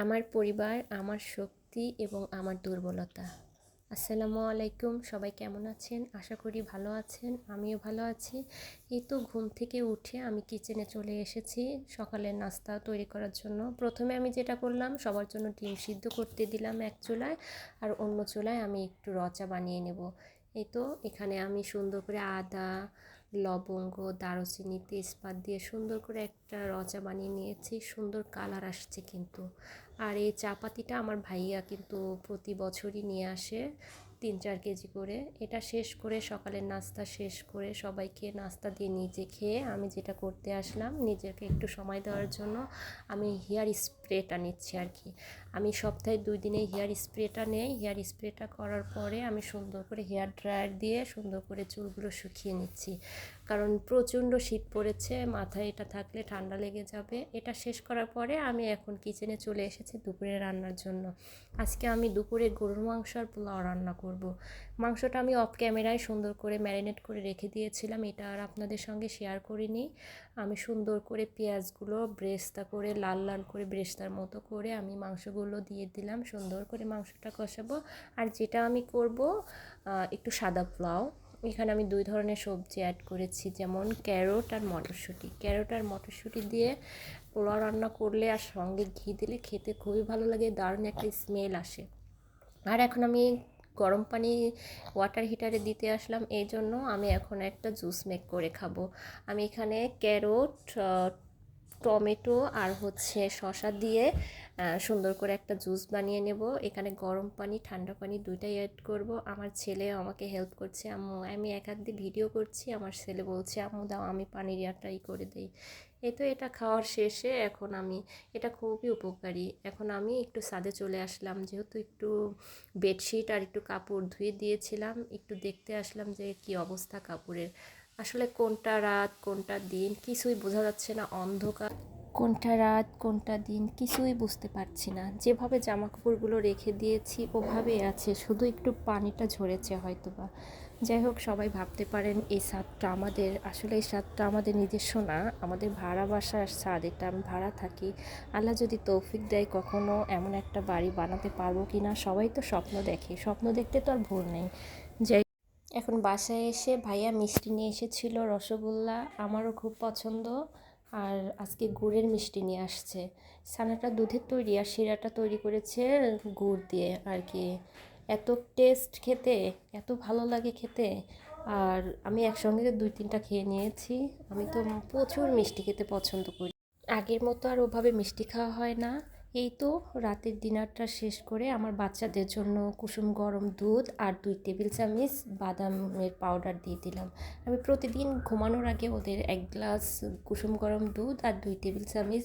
আমার পরিবার, আমার শক্তি এবং আমার দুর্বলতা। আসসালামু আলাইকুম, সবাই কেমন আছেন? আশা করি ভালো আছেন, আমিও ভালো আছি। এই তো ঘুম থেকে উঠে আমি কিচেনে চলে এসেছি সকালের নাস্তা তৈরি করার জন্য। প্রথমে আমি যেটা করলাম, সবার জন্য ডিম সিদ্ধ করতে দিলাম এক চুলায়, আর অন্য চুলায় আমি একটু রচা বানিয়ে নেব। এই তো এখানে আমি সুন্দর করে আদা লবঙ্গ, দারুচিনি, তেজপাত দিয়ে সুন্দর করে একটা রচা বানিয়ে নিয়েছি। সুন্দর কালার আসছে কিন্তু। আর এই চাপাতিটা আমার ভাইয়া কিন্তু প্রতি বছরই নিয়ে আসে তিন চার কেজি করে। এটা শেষ করে সকালের নাস্তা শেষ করে সবাইকে নাস্তা দিয়ে নিজে খেয়ে আমি যেটা করতে আসলাম নিজেকে একটু সময় দেওয়ার জন্য আমি হেয়ার স্প্রেটা নিচ্ছি আর কি। আমি সপ্তাহে দুই দিনে হেয়ার স্প্রেটা নেই। হেয়ার স্প্রেটা করার পরে আমি সুন্দর করে হেয়ার ড্রায়ার দিয়ে সুন্দর করে চুলগুলো শুকিয়ে নিচ্ছি। কারণ প্রচণ্ড শীত পড়েছে, মাথায় এটা থাকলে ঠান্ডা লেগে যাবে। এটা শেষ করার পরে আমি এখন কিচেনে চলে এসেছি দুপুরে রান্নার জন্য। আজকে আমি দুপুরে গরুর মাংস আর পোলাও রান্না করব। মাংসটা আমি অফ ক্যামেরায় সুন্দর করে ম্যারিনেট করে রেখে দিয়েছিলাম। এটা আর আপনাদের সঙ্গে শেয়ার করিনি। আমি সুন্দর করে পেঁয়াজগুলো ব্রেস্তা করে, লাল লাল করে ব্রেস্তার মতো করে আমি মাংসগুলো দিয়ে দিলাম। সুন্দর করে মাংসটা কষাবো। আর যেটা আমি করব একটু সাদা পোলাও। এখানে আমি দুই ধরনের সবজি অ্যাড করেছি, যেমন ক্যারোট আর মটরশুঁটি। ক্যারোট আর মটরশুঁটি দিয়ে পোলাও রান্না করলে আর সঙ্গে ঘি দিলে খেতে খুবই ভালো লাগে, দারুণ একটা স্মেল আসে। আর এখন আমি গরম পানি ওয়াটার হিটারে দিতে আসলাম। এই জন্য আমি এখন একটা জুস মেক করে খাব। আমি এখানে ক্যারোট টমেটো আর হচ্ছে শশা দিয়ে সুন্দর করে একটা জুস বানিয়ে নেব। এখানে গরম পানি, ঠান্ডা পানি দুইটাই অ্যাড করব। আমার ছেলে আমাকে হেল্প করছে, আম্মু। আমি এক হাত দিয়ে ভিডিও করছি, আমার ছেলে বলছে, আম্মু, দাও, আমি পানির ইয়ারটাই করে দিই। এই তো এটা খাওয়ার শেষে এখন আমি, এটা খুবই উপকারী। এখন আমি একটু সাদে চলে আসলাম, যেহেতু একটু বেডশিট আর একটু কাপড় ধুয়ে দিয়েছিলাম, একটু দেখতে আসলাম যে কি অবস্থা কাপড়ের। আসলে কোনটা রাত, কোনটা দিন কিছুই বোঝা যাচ্ছে না, অন্ধকার। কোনটা রাত, কোনটা দিন কিছুই বুঝতে পারছি না। যেভাবে জামা কাপড়গুলো রেখে দিয়েছি, ওভাবেই আছে। শুধু একটু পানিটা ঝরেছে হয়তো বা যাই হোক, সবাই ভাবতে পারেন, এই ছাদটা আমাদের, আসলে এই ছাদটা আমাদের নিজস্ব না। আমাদের ভাড়া বাসার ছাদ এটা আমি ভাড়া থাকি। আল্লাহ যদি তৌফিক দেয়, কখনো এমন একটা বাড়ি বানাতে পারব কি না সবাই তো স্বপ্ন দেখে। স্বপ্ন দেখতে তো আর ভুল নেই। যাই এখন বাসায় এসে ভাইয়া মিষ্টি নিয়ে এসেছিল, রসগোল্লা আমারও খুব পছন্দ। আর আজকে গুড়ের মিষ্টি নিয়ে আসছে। ছানাটা দুধের তৈরি আর শিরাটা তৈরি করেছে গুড় দিয়ে আর কি। এত টেস্ট খেতে, এত ভালো লাগে খেতে। আর আমি একসঙ্গে দুই তিনটা খেয়ে নিয়েছি। আমি তো প্রচুর মিষ্টি খেতে পছন্দ করি। আগের মতো আর ওভাবে মিষ্টি খাওয়া হয় না। এই তো রাতের ডিনারটা শেষ করে আমার বাচ্চাদের জন্য কুসুম গরম দুধ আর দুই টেবিল চামচ বাদামের পাউডার দিয়ে দিলাম। আমি প্রতিদিন ঘুমানোর আগে ওদের এক গ্লাস কুসুম গরম দুধ আর দুই টেবিল চামচ